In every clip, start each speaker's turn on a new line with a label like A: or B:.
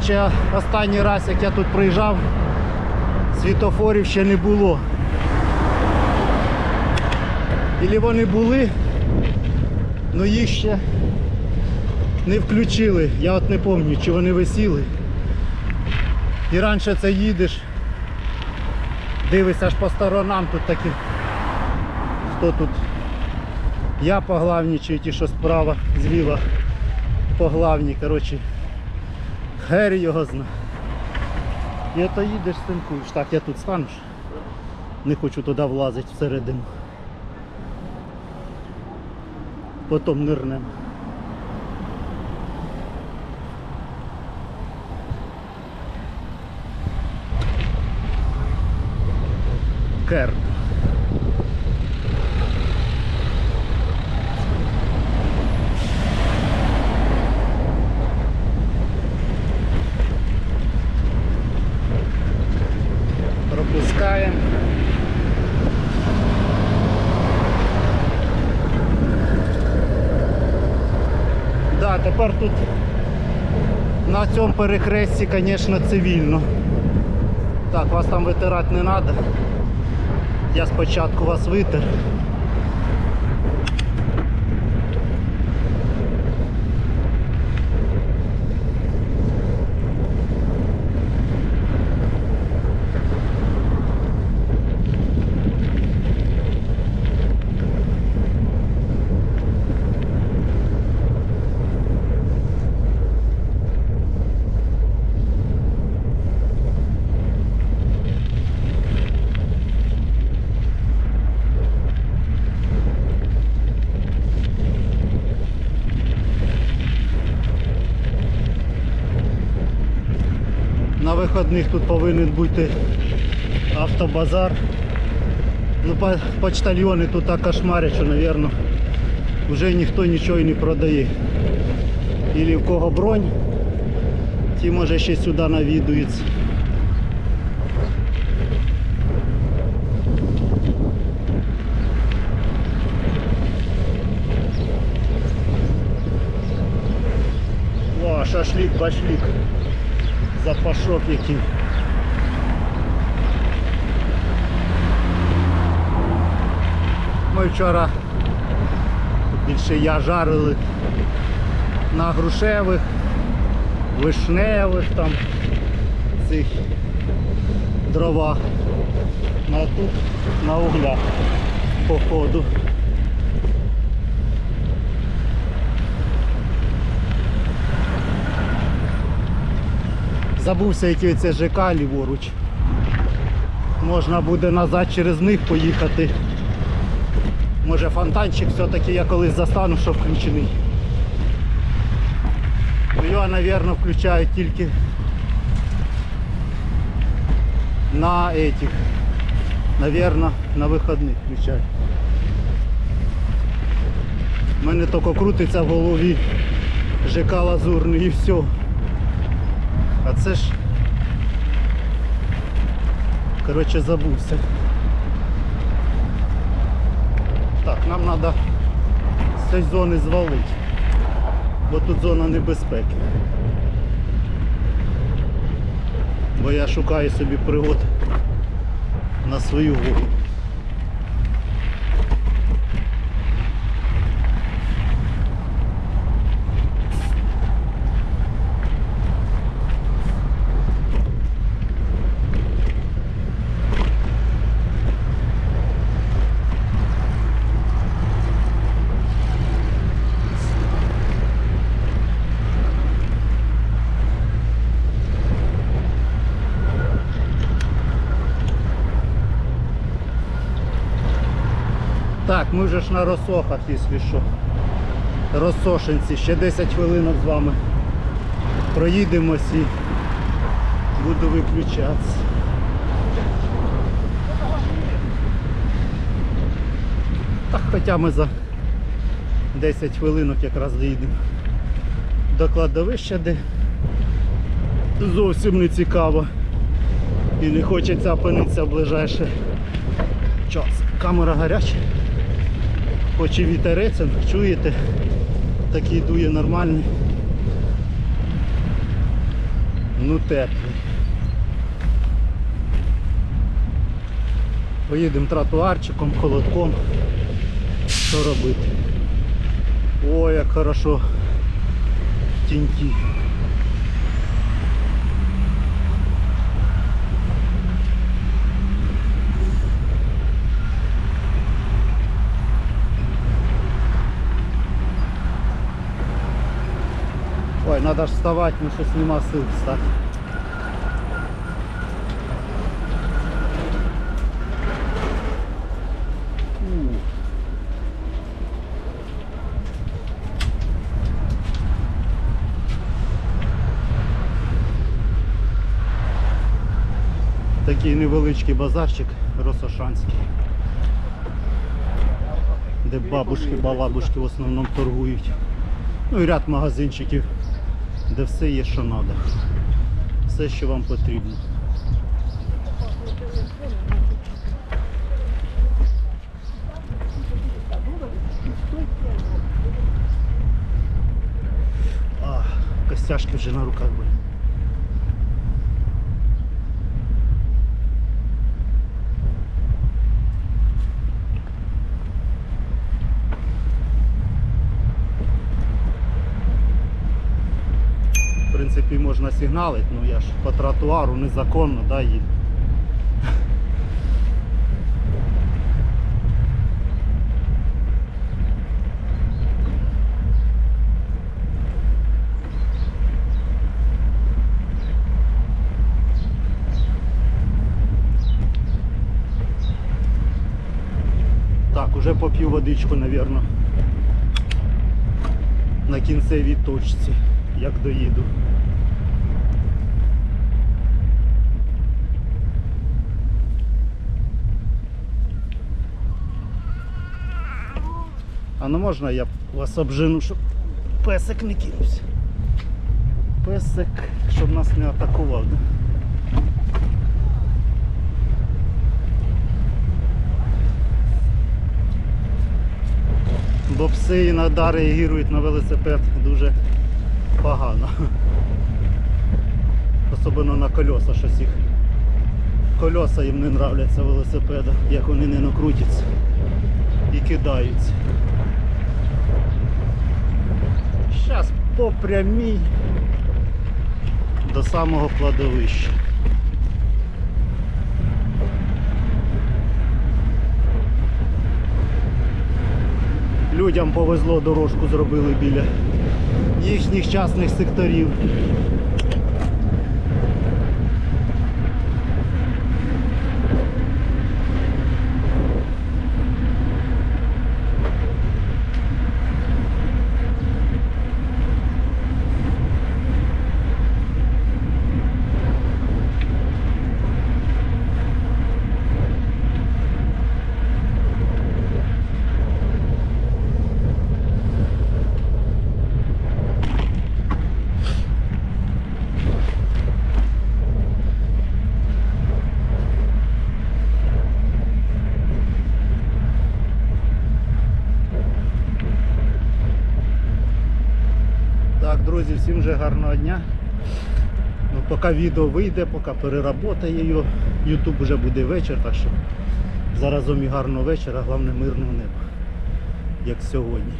A: Коротше, останній раз, як я тут приїжджав, світофорів ще не було. Ілі вони були, але їх ще не включили. Я от не пам'ятаю, чи вони висіли. І раніше це їдеш, дивишся аж по сторонам, тут такі. Хто тут? Я поглавнічую, ті, що справа, зліва поглавні, коротше. Хер його зна. І ото їдеш, синкуєш. Так, я тут стану. Не хочу туди влазити всередину. Потім нирнем. Керн. Пропускаємо. Да, тепер тут на цьому перехресті, звісно, цивільно. Так, вас там витирати не треба. Я спочатку вас витер. На виходних тут повинен бути автобазар. Ну, по- почтальйони тут так кошмарять, що, мабуть, вже ніхто нічого не продає. Ілі в кого бронь, ті може ще сюди навідуються. О, шашлик, башлик. Запашок який. Ми вчора більше я жарили на грушевих, вишневих там цих дровах. А тут на углях походу. Забувся, який це ЖК ліворуч. Можна буде назад через них поїхати. Може фонтанчик все-таки я колись застану, що включений. Ну, Його, мабуть, включають тільки на этих. Наверно, на виходних включають. У мене тільки крутиться в голові ЖК Лазурний і все. А це ж коротше забувся. Так, нам треба з цієї зони звалити. Бо тут зона небезпеки. Бо я шукаю собі пригод на свою голову. Так, ми вже ж на розсохах, якщо що. Розсошенці. Ще 10 хвилинок з вами проїдемось і буду виключатися. Так, хоча ми за 10 хвилинок якраз доїдемо до кладовища, де зовсім не цікаво. І не хочеться опинитися в ближайший час. Камера гаряча. Хоч і вітерець, чуєте, такий дує нормальний. Ну теплий. Поїдемо тротуарчиком, холодком. Що робити? Ой, як хорошо тіньки. Ой, надо ж вставати, ну щось нема сил встати. Такий невеличкий базарчик Росошанський, де бабушки, балабушки в основному торгують. Ну і ряд магазинчиків, де все є, що треба. Все, що вам потрібно. А, костяшки вже на руках були. В принципі, можна сигналити, ну я ж по тротуару незаконно, да, їду. Так, уже поп'ю водичку, напевно. На кінцевій точці, як доїду. Ну можна я вас обжену, щоб песик не кинувся. Песик, щоб нас не атакував. Да? Бо пси іноді реагують на велосипед дуже погано. Особливо на колеса щось їх. Колеса їм не нравляться велосипеда, як вони не накрутяться і кидаються. Зараз по прямій до самого кладовища. Людям повезло, дорожку зробили біля їхніх частних секторів. Так, друзі, всім вже гарного дня. Ну, поки відео вийде, поки переработає його, YouTube вже буде вечір, так що заразом і гарного вечора, головне мирного неба, як сьогодні.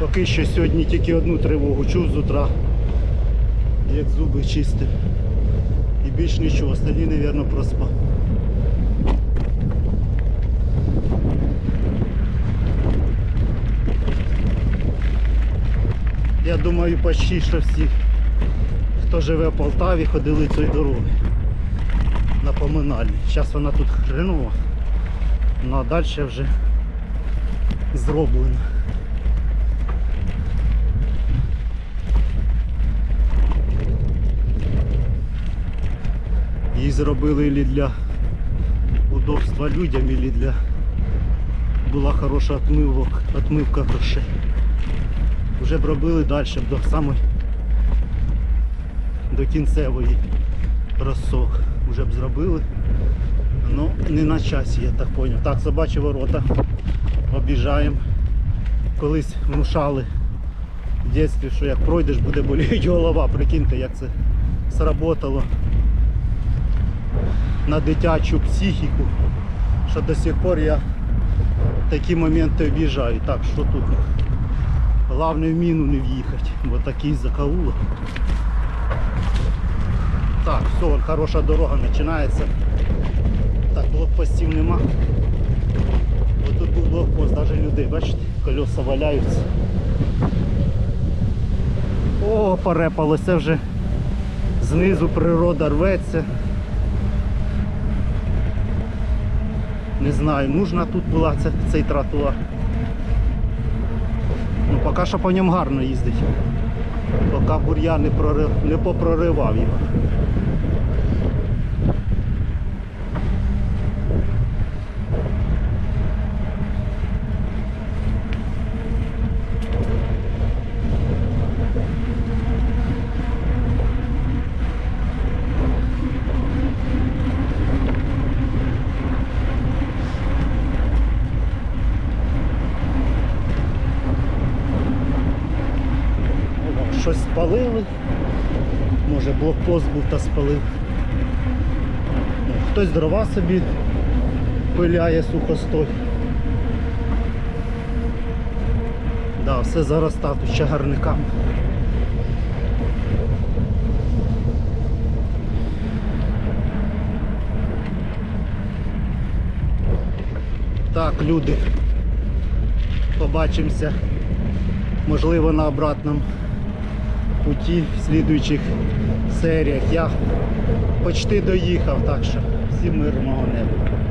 A: Поки що сьогодні тільки одну тривогу чув з утра як зуби чистив. І більш нічого, остальні, мабуть, проспав. Я думаю, почти що всі, хто живе в Полтаві, ходили цією дорогою. На поминальні. Зараз вона тут хренова, ну а далі вже зроблено. Її зробили і для удобства людям, і для була хороша отмивок, отмивка грошей. Вже б робили далі до самої до кінцевої розсох. Уже б зробили. Ну, не на часі, я так зрозумів. Так, собачі ворота. Обіжаємо. Колись внушали в дитинстві, що як пройдеш, буде боліти голова. Прикиньте, як це сработало на дитячу психіку, що до сих пор я такі моменти об'їжджаю. Так, що тут? Головне в міну не в'їхати, бо такий закаулок. Так, все, хороша дорога починається. Так, блокпостів нема. Ось тут був блокпост, навіть людей, бачите, колеса валяються. О, порепалося вже. Знизу природа рветься. Не знаю, нужна тут була цей тротуар. Ну, поки що по ньому гарно їздить. Поки бур'я не, прорив, не попроривав його. О, Щось спалили. Може блокпост був та спалив. Ну, Хтось дрова собі пиляє сухостой. Да, все зараз тут чагарниками. Так, люди. Побачимося. Можливо на обратному путі в слідуючих серіях. Я почти доїхав, так що всім мирного неба.